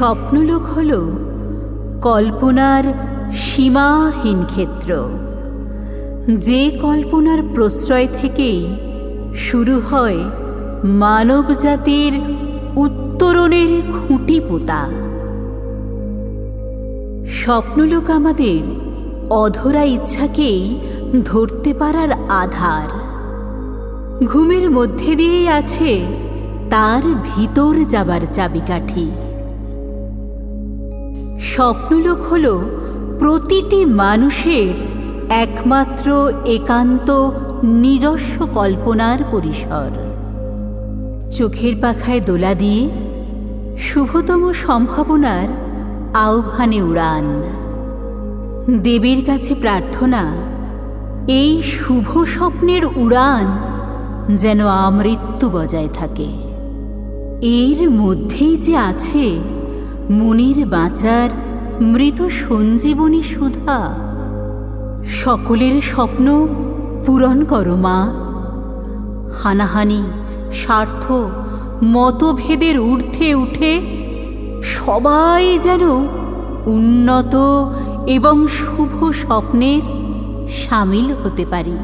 স্বপ্নলোক হল কল্পনার সীমাহীন ক্ষেত্র। যে কল্পনার প্রশ্রয় থেকেই শুরু হয় মানব জাতির উত্তরণের খুঁটি পোতা স্বপ্নলোক আমাদের অধরা ইচ্ছাকেই ধরতে পারার আধার। ঘুমের মধ্যে দিয়েই আছে তার ভিতর যাবার চাবিকাঠি। স্বপ্নলোক হল প্রতিটি মানুষের একমাত্র একান্ত নিজস্ব কল্পনার পরিসর। চোখের পাখায় দোলা দিয়ে শুভতম সম্ভাবনার আহ্বানে উড়ান। দেবীর কাছে প্রার্থনা, এই শুভ স্বপ্নের উড়ান যেন আমৃত্যু বজায় থাকে। এর মধ্যেই যে আছে মনির বাঁচার মৃত সঞ্জীবনী সুধা। সকলের স্বপ্ন পূরণ করো মা। হানাহানি, স্বার্থ, মতভেদের ঊর্ধ্বে উঠে সবাই যেন উন্নত এবং শুভ স্বপ্নের সামিল হতে পারি।